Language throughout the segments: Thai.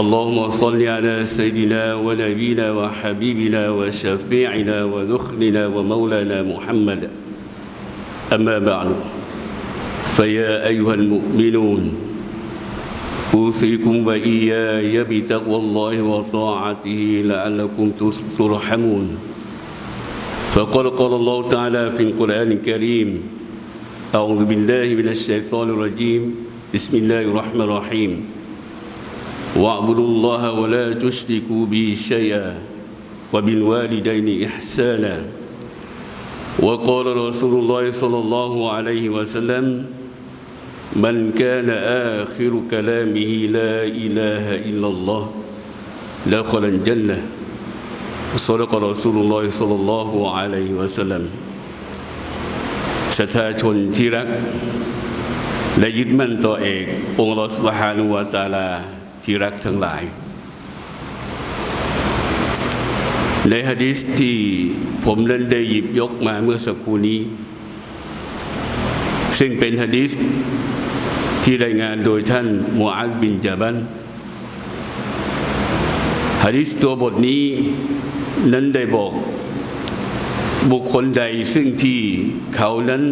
اللهم صل على سيدنا ونبينا وحبيبنا وشفيعنا وذخرنا ومولانا محمد. أما بعد فيا أيها المؤمنون أوصيكم وإياي بتقوى الله وطاعته لعلكم ترحمون. فقد قال الله تعالى في القرآن الكريم أعوذ بالله من الشيطان الرجيم. بسم الله الرحمن الرحيم. واعبدوا الله ولا تشركوا به شيئا وبالوالدين إحسانا وقال رسول الله صلى الله عليه وسلم من كان آخر كلامه لا إله إلا الله دخل الجنة صدق رسول الله صلى الله عليه وسلم ศรัทธาชนที่รัก และยึดมั่นต่อเอก องค์ลอสบฮานุวาตาลา ที่รักทั้งหลาย ในฮะดิษที่ผมนั้นได้หยิบยกมาเมื่อสักครู่นี้ ซึ่งเป็นฮะดิษที่รายงานโดยท่านมูอัลบินจาบันฮะดิษตัวบทนี้นั้นได้บอกบุคคลใดซึ่งที่เขานั้น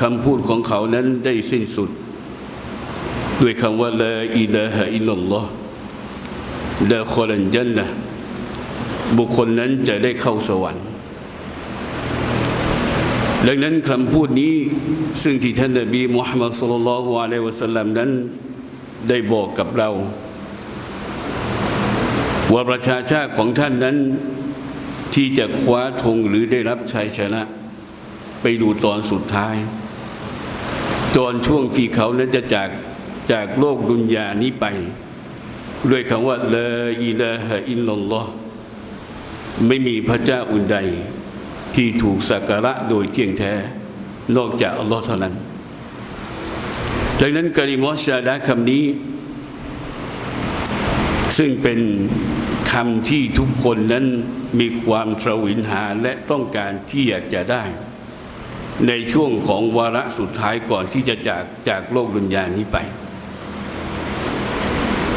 คำพูดของเขานั้นได้สิ้นสุด ด้วยคำว่าลาอิลาฮะอิลลัลลอฮ์ดะคอลันจันนะบุคคลนั้นจะได้เข้าสวรรค์ดังนั้นคำพูดนี้ซึ่งที่ท่านนบีมุฮัมมัดสุลลัลลอฮุอะลัยวะสัลลัมนั้นได้บอกกับเรา ว่าประชาชาติของท่านนั้น ที่จะคว้าธงหรือได้รับชัยชนะ ไปดูตอนสุดท้าย ตอนช่วงที่เขานั้นจะจาก จากโลกดุนยานี้ไป ด้วยคำว่าลาอิลาฮะอิลลัลลอฮ์ไม่มีพระเจ้าอื่นใด ที่ถูกสักการะโดยเที่ยงแท้ นอกจากอัลลอฮ์เท่านั้น ดังนั้นกะลิมอชาดะคำนี้ ซึ่งเป็นคำที่ทุกคนนั้นมีความทวินหาและต้องการที่อยากจะได้ ในช่วงของวาระสุดท้ายก่อนที่จะจากจากโลกดุนยานี้ไป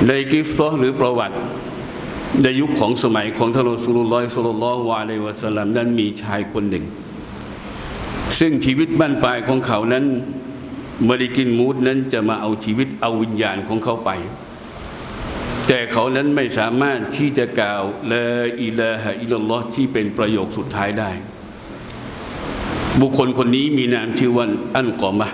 ในกิสซอหรือประวัติ ในยุคของสมัยของท่านรอสูลุลลอฮ์สุลลัลลอฮุอะลัยฮิวะสลัมนั้นมีชายคนหนึ่ง ซึ่งชีวิตบ้านปลายของเขานั้นมาริกินมูดนั้นจะมาเอาชีวิตเอาวิญญาณของเขาไป แต่เขานั้นไม่สามารถที่จะกล่าวละอิลาฮะอิลลลลอฮ์ที่เป็นประโยคสุดท้ายได้ บุคคลคนนี้มีนามชื่อว่าอันกอมะ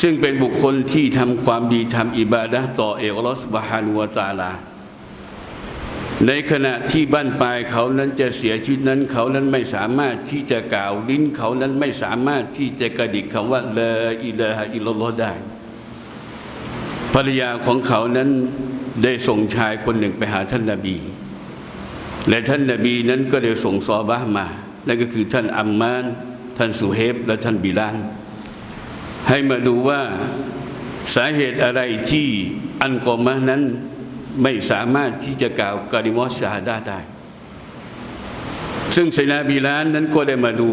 ซึ่งเป็นบุคคลที่ทำความดีทำอิบาดะต่อเอกลอสบฮานุวตาลา ในขณะที่บ้านปลายเขานั้นจะเสียชีวิตนั้น เขานั้นไม่สามารถที่จะกล่าวลิ้นเขานั้นไม่สามารถที่จะกระดิกคำว่าละอิลฮะอิลลัลลอได้ภรรยาของเขานั้นได้ส่งชายคนหนึ่งไปหาท่านนาบี และท่านนาบีนั้นก็ได้ส่งซอบะมา นั่นก็คือท่านอัมมาน ท่านสุเฮบและท่านบิลาน ให้มาดูว่าสาเหตุอะไรที่อันกอมะนั้นไม่สามารถที่จะกล่าวกาลิมอชชาดาได้ ซึ่งไซนาบิลานนั้นก็ได้มาดู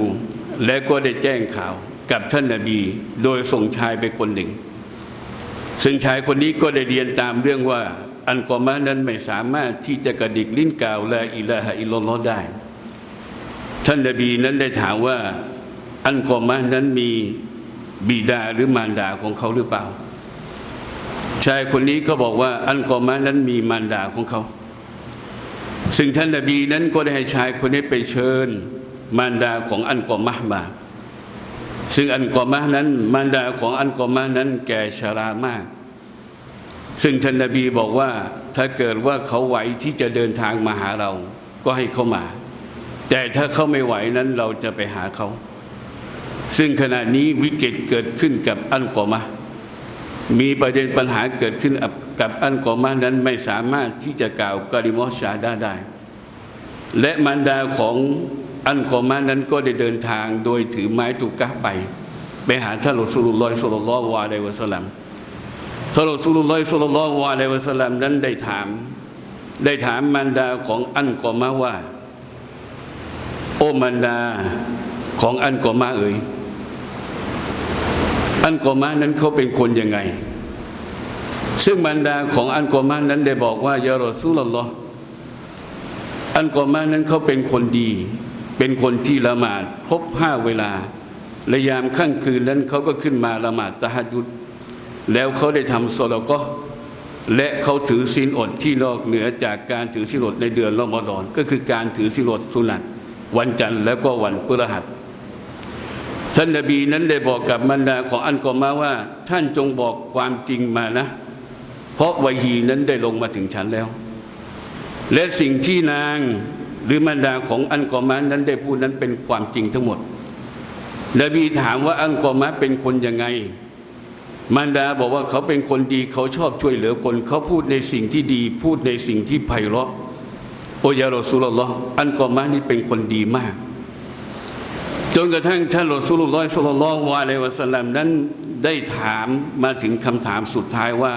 และก็ได้แจ้งข่าวกับท่านนาบี โดยส่งชายไปคนหนึ่ง ซึ่งชายคนนี้ก็ได้เรียนตามเรื่องว่า อันกอมะนั้นไม่สามารถที่จะกระดิกลิ้นกล่าวและอิลาฮะอิลลลอได้ ท่านนบีนั้นได้ถามว่า อันกอมะนั้นมี บิดาหรือมารดาของเขาหรือเปล่า ชายคนนี้ก็บอกว่าอันกอมะนั้นมีมารดาของเขา ซึ่งท่านนบีนั้นก็ได้ให้ชายคนนี้ไปเชิญมารดาของอันกอมะมา ซึ่งอันกอมะนั้น มารดาของอันกอมะนั้นแก่ชรามาก ซึ่งท่านนบีบอกว่าถ้าเกิดว่าเขาไหวที่จะเดินทางมาหาเรา ก็ให้เขามา แต่ถ้าเขาไม่ไหวนั้นเราจะไปหาเขา ซึ่งขณะนี้วิกฤตเกิดขึ้นกับอันกอมะมีประเด็นปัญหาเกิดขึ้นกับอันกอมานั้นไม่สามารถที่จะกล่าวกาลิมอชาดาได้ และมารดาของอันกอมานั้นก็ได้เดินทางโดยถือไม้ตุกะไป ไปหาท่านรอสูลุลลอฮ์สุลลัลลอฮุอะลัยฮิวะสัลลัมท่านรอสูลุลลอฮ์สุลลัลลอฮุอะลัยฮิวะสัลลัมนั้นได้ถาม ได้ถามมารดาของอันกอมาว่า โอ้มารดา ของอันกอมาเอ๋ยอันกอมานั้นเขาเป็นคนยังไง ซึ่งบรรดาของอันกอมานั้นได้บอกว่ายารอซูลลอฮ์อันกอมานั้นเขาเป็นคนดี เป็นคนที่ละหมาดครบห้าเวลาและยามค่ำคืนนั้นเขาก็ขึ้นมาละหมาดตะฮัดยุดแล้วเขาได้ทำโซลก็และเขาถือศีลอดที่นอกเหนือจากการถือศีลอดในเดือนรอมฎอนก็คือการถือศีลอดสุนัตวันจันทร์แล้วก็วันพฤหัส ท่านนบีนั้นได้บอกกับบรรดาของอันกอมาว่า ท่านจงบอกความจริงมานะ เพราะวะฮีนั้นได้ลงมาถึงฉันแล้ว และสิ่งที่นางหรือบรรดาของอันกอมานั้นได้พูดนั้นเป็นความจริงทั้งหมด นบีถามว่าอันกอมาเป็นคนยังไงมารดาบอกว่าเขาเป็นคนดีเขาชอบช่วยเหลือคน เขาพูดในสิ่งที่ดี พูดในสิ่งที่ไพเราะโอยารอสุลลอฮ์อันกอมานี่เป็นคนดีมาก จนกระทั่งท่านรอสุลลอฮ์สุลลัลลอะลัยฮิวะสัลลัมนั้นได้ถามมาถึงคำถามสุดท้ายว่า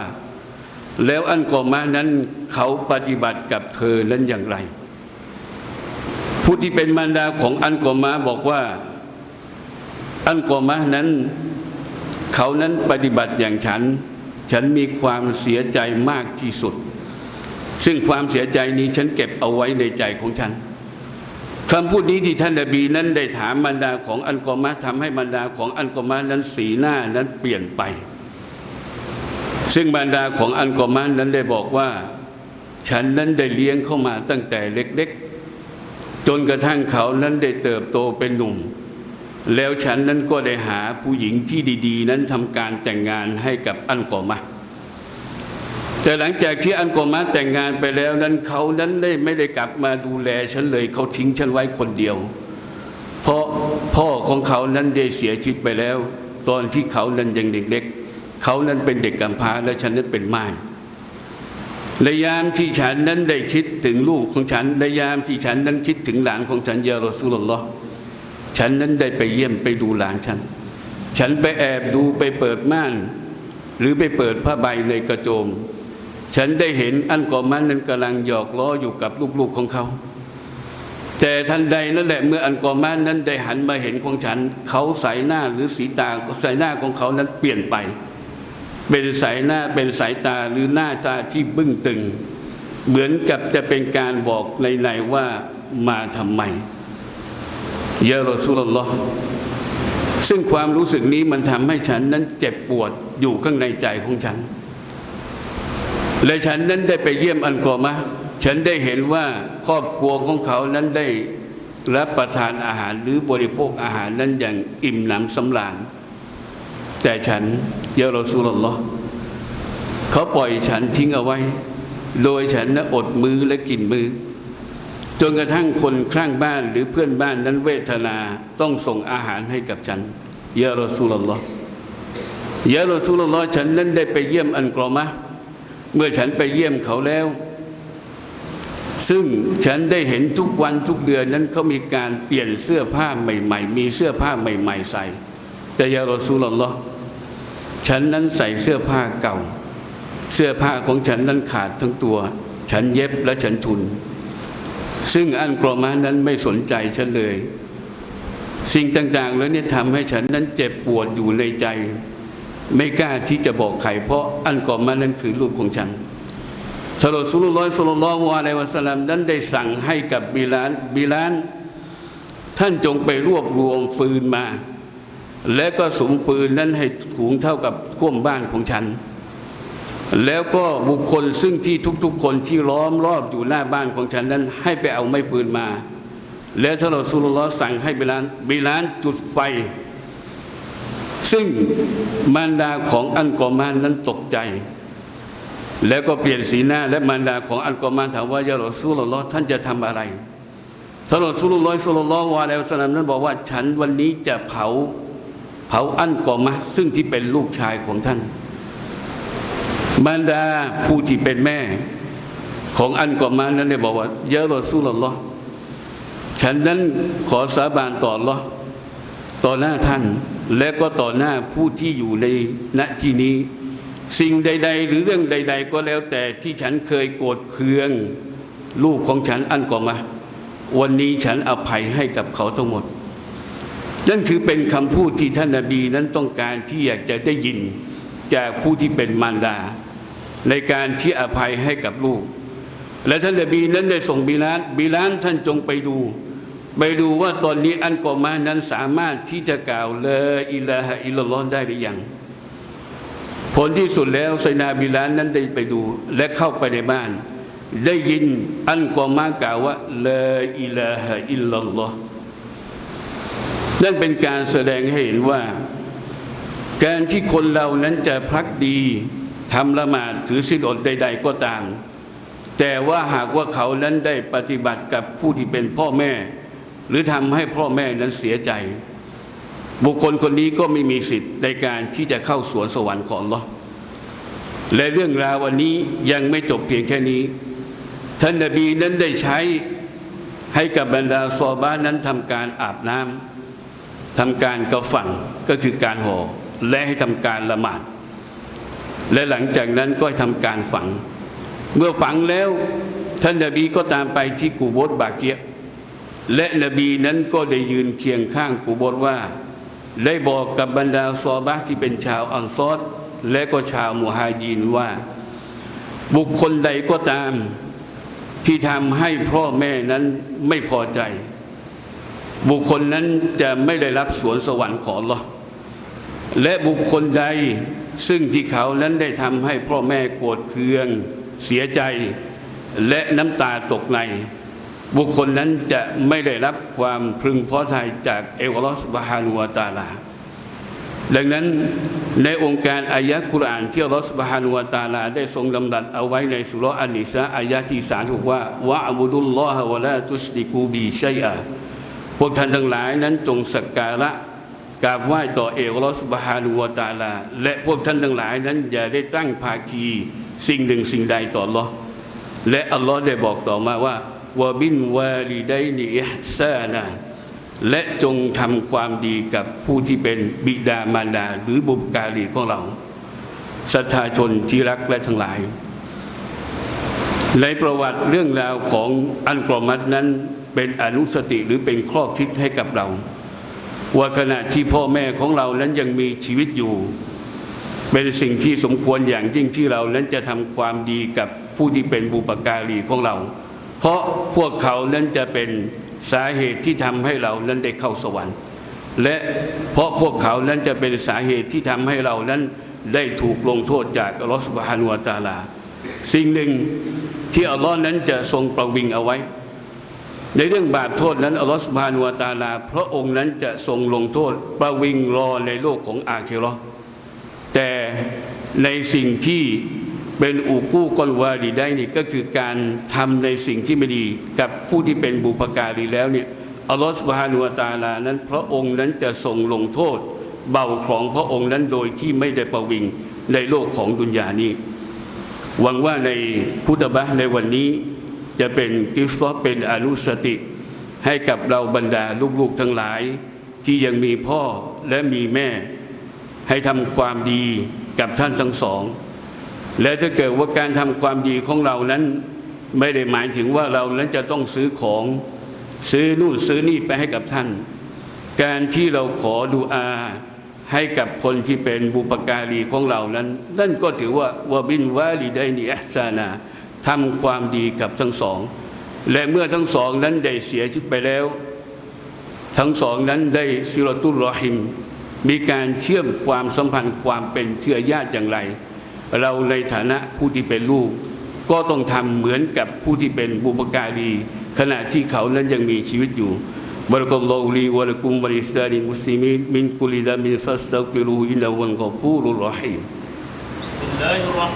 แล้วอันกอมานั้นเขาปฏิบัติกับเธอนั้นอย่างไร ผู้ที่เป็นมารดาของอันกอมาบอกว่า อันกอมานั้น เขานั้นปฏิบัติอย่างฉัน ฉันมีความเสียใจมากที่สุด ซึ่งความเสียใจนี้ฉันเก็บเอาไว้ในใจของฉัน คำพูดนี้ที่ท่านนบีนั้นได้ถามบรรดาของอันกอมาทำให้บรรดาของอันกอมานั้นสีหน้านั้นเปลี่ยนไป ซึ่งบรรดาของอันกอมานั้นได้บอกว่า ฉันนั้นได้เลี้ยงเข้ามาตั้งแต่เล็กๆ จนกระทั่งเขานั้นได้เติบโตเป็นหนุ่ม แล้วฉันนั้นก็ได้หาผู้หญิงที่ดี ๆ นั้นทำการแต่งงานให้กับอันกอมา แต่หลังจากที่อันกอมาแต่งงานไปแล้วนั้นเขานั้นได้ไม่ได้กลับมาดูแลฉันเลยเขาทิ้งฉันไว้คนเดียว เพราะพ่อของเขานั้นได้เสียชีวิตไปแล้ว ตอนที่เขานั้นยังเด็กๆเขานั้นเป็นเด็กกำพร้าและฉันนั้นเป็นไม้และยามที่ฉันนั้นได้คิดถึงลูกของฉันและยามที่ฉันนั้นคิดถึงหลานของฉันยารอสูลลอฮ์ฉันนั้นได้ไปเยี่ยมไปดูหลานฉัน ฉันไปแอบดูไปเปิดม่าน หรือไปเปิดผ้าใบในกระโจม ฉันได้เห็นอันกอมันนั้นกำลังหยอกล้ออยู่กับลูกๆของเขา แต่ทันใดนั่นแหละเมื่ออันกอมันนั้นได้หันมาเห็นของฉัน เขาสายหน้าหรือสีตาสายหน้าของเขานั้นเปลี่ยนไป เป็นสายหน้าเป็นสายตาหรือหน้าตาที่บึ้งตึง เหมือนกับจะเป็นการบอกในๆว่ามาทำไมยารอสุลลอฮ์ซึ่งความรู้สึกนี้มันทำให้ฉันนั้นเจ็บปวดอยู่ข้างในใจของฉัน และฉันนั้นได้ไปเยี่ยมอันกอมะฉันได้เห็นว่าครอบครัวของเขานั้นได้รับประทานอาหารหรือบริโภคอาหารนั้นอย่างอิ่มหนำสำราญแต่ฉันยารอสูลลอฮ์เขาปล่อยฉันทิ้งเอาไว้ โดยฉันนั้นอดมือและกินมือ จนกระทั่งคนข้างบ้านหรือเพื่อนบ้านนั้นเวทนาต้องส่งอาหารให้กับฉันยารอสูลลอฮ์ยารอสูลลอฮ์ฉันนั้นได้ไปเยี่ยมอันกรอมะ เมื่อฉันไปเยี่ยมเขาแล้ว ซึ่งฉันได้เห็นทุกวันทุกเดือนนั้นเขามีการเปลี่ยนเสื้อผ้าใหม่ ๆ มีเสื้อผ้าใหม่ ๆ ใส่ แต่ยารอสูลลอฮ์ฉันนั้นใส่เสื้อผ้าเก่า เสื้อผ้าของฉันนั้นขาดทั้งตัว ฉันเย็บและฉันทุน ซึ่งอันกรอมานั้นไม่สนใจฉันเลย สิ่งต่างๆแล้วเนี่ยทำให้ฉันนั้นเจ็บปวดอยู่ในใจ ไม่กล้าที่จะบอกใครเพราะอันก่อนมานั้นคือลูกของฉันทารสุลลอฮ์สุลลอฮุอะลัยฮิวะสลลัมนั้นได้สั่งให้กับบิลานบิลาน ท่านจงไปรวบรวมฟืนมา และก็สุมปืนนั้นให้ถุงเท่ากับท่วมบ้านของฉัน แล้วก็บุคคลซึ่งที่ทุกๆ คนที่ล้อมรอบอยู่หน้าบ้านของฉันนั้น ให้ไปเอาไม้ปืนมา แล้วท่ารอสูลลอฮ์สั่งให้บิลานบิลานจุดไฟ ซึ่งมารดาของอันกอมานนั้นตกใจ แล้วก็เปลี่ยนสีหน้า และมารดาของอันกอมานถามว่ายารอซูลลอท่านจะทำอะไรท่านรอซูลลอสุลลัลอฮุอะลัยฮิวสัลลัมนั้นบอกว่า ฉันวันนี้จะเผาเผาอันกอมะซึ่งที่เป็นลูกชายของท่าน มารดาผู้ที่เป็นแม่ ของอันกอมานั้นได้บอกว่าเยอะรอสู้ลลอฉันนั้นขอสาบานต่ออัลอต่อหน้าท่าน และก็ต่อหน้าผู้ที่อยู่ในณที่นี้ สิ่งใด ๆ หรือเรื่องใด ๆ ก็แล้วแต่ที่ฉันเคยโกรธเคือง ลูกของฉันอันก่อมา วันนี้ฉันอภัยให้กับเขาทั้งหมด นั่นคือเป็นคำพูดที่ท่านนาบีนั้นต้องการที่อยากจะได้ยินจากผู้ที่เป็นมารดา ในการที่อภัยให้กับลูก และท่านนบีนั้นได้ส่งบิลานบิลานท่านจงไปดู ไปดูว่าตอนนี้อันกอมานั้นสามารถที่จะกล่าวเลออิลาฮะอิลลลอฮได้หรือยัง ผลที่สุดแล้วไซนาบิลานนั้นได้ไปดูและเข้าไปในบ้าน ได้ยินอันกอมากล่าวว่าเลออิลาฮะอิลลลลอฮนั่นเป็นการแสดงให้เห็นว่า การที่คนเรานั้นจะพักดีทำละหมาดถือศีลอดใด ๆ ก็ตาม แต่ว่าหากว่าเขานั้นได้ปฏิบัติกับผู้ที่เป็นพ่อแม่ หรือทำให้พ่อแม่นั้นเสียใจ บุคคลคนนี้ก็ไม่มีสิทธิ์ในการที่จะเข้าสวนสวรรค์ของลเลอและเรื่องราววันนี้ยังไม่จบเพียงแค่นี้ ท่านนบีนั้นได้ใช้ให้กับบรรดาซอบ้านนั้นทำการอาบน้ำทำการกระฝังก็คือการห่อและให้ทำการละหมาด และหลังจากนั้นก็ทำการฝัง เมื่อฝังแล้วท่านนบีก็ตามไปที่กูโบสบาเกียะ และนบีนั้นก็ได้ยืนเคียงข้างกูบสว่า ได้บอกกับบรรดาซอบะที่เป็นชาวอันซอดและก็ชาวมุฮาจีนว่า บุคคลใดก็ตาม ที่ทำให้พ่อแม่นั้นไม่พอใจ บุคคลนั้นจะไม่ได้รับสวนสวรรค์ของอัลอและบุคคลใดซึ่งที่เขานั้นได้ทำให้พ่อแม่โกรธเคือง เสียใจ และน้ำตาตกใน บุคคลนั้นจะไม่ได้รับความพึงพอใจจากเอวลอสบาฮานุวาตาลา ดังนั้นในองค์การอายะคุรานที่อัลอสุบฮานุวะตาลา ได้ทรงดำรัสเอาไว้ในสุรอันิสาอายะที่สามบอกว่าวะอับุดุลลอฮะวะลาตุสลิกูบีชัยอะพวกท่านทั้งหลายนั้นจงสักการะกราบไหว้ต่อเอกอัลอสุบฮานุวะตาลา และพวกท่านทั้งหลายนั้นอย่าได้ตั้งภาคีสิ่งหนึ่งสิ่งใดต่อลอและอัลลอฮ์ได้บอกต่อมาว่า วบินวาลิดัยนิอิห์ซานะและจงทำความดีกับผู้ที่เป็นบิดามารดาหรือบุปการีของเราศรัทธาชนที่รักและทั้งหลาย ในประวัติเรื่องราวของอันกรมัดนั้นเป็นอนุสติหรือเป็นข้อคิดให้กับเรา ว่าขณะที่พ่อแม่ของเรานั้นยังมีชีวิตอยู่ เป็นสิ่งที่สมควรอย่างยิ่งที่เรานั้นจะทำความดีกับผู้ที่เป็นบุปการีของเรา เพราะพวกเขานั้นจะเป็นสาเหตุที่ทำให้เรานั้นได้เข้าสวรรค์ และเพราะพวกเขานั้นจะเป็นสาเหตุที่ทำให้เรานั้นได้ถูกลงโทษจากอัลลอฮฺสุบฮานุวะตาลา สิ่งหนึ่งที่อัลลอฮ์นั้นจะทรงประวิงเอาไว้ ในเรื่องบาปโทษนั้นอัลลอฮฺสุบฮานุวะตาลา พระองค์นั้นจะทรงลงโทษประวิงรอในโลกของอาเคโรแต่ในสิ่งที่ เป็นอูกู้กอนวาดีได้นี่ก็คือการทำในสิ่งที่ไม่ดีกับผู้ที่เป็นบุปการีแล้วเนี่ยอัลลอฮฺสุบฮานุวะตาลานั้น พระองค์นั้นจะทรงลงโทษ เบาของพระองค์นั้นโดยที่ไม่ได้ประวิงในโลกของดุนยานี้ หวังว่าในพุทธบะในวันนี้จะเป็นกิฟต์เป็นอนุสติ ให้กับเราบรรดาลูกๆทั้งหลาย ที่ยังมีพ่อและมีแม่ ให้ทำความดีกับท่านทั้งสอง และถ้าเกิดว่าการทำความดีของเรานั้น ไม่ได้หมายถึงว่าเรานั้นจะต้องซื้อของซื้อนู่นซื้อนี่ไปให้กับท่าน การที่เราขอดูอาให้กับคนที่เป็นบุปการีของเรานั้น นั่นก็ถือว่าวาบินวาลีไดนีอัซานาทำความดีกับทั้งสอง และเมื่อทั้งสองนั้นได้เสียชีวิตไปแล้ว ทั้งสองนั้นได้ซิรตุลรอฮิม มีการเชื่อมความสัมพันธ์ความเป็นเชื้อญาติอย่างไร เราในฐานะผู้ที่เป็นลูก ก็ต้องทำเหมือนกับผู้ที่เป็นบุปการี ขณะที่เขานั้นยังมีชีวิตอยู่ بارك الله لي ولكم ولسائر المسلمين من كل ذنب فاستغفروه انه هو الغفور الرحيم بسم الله الرحمن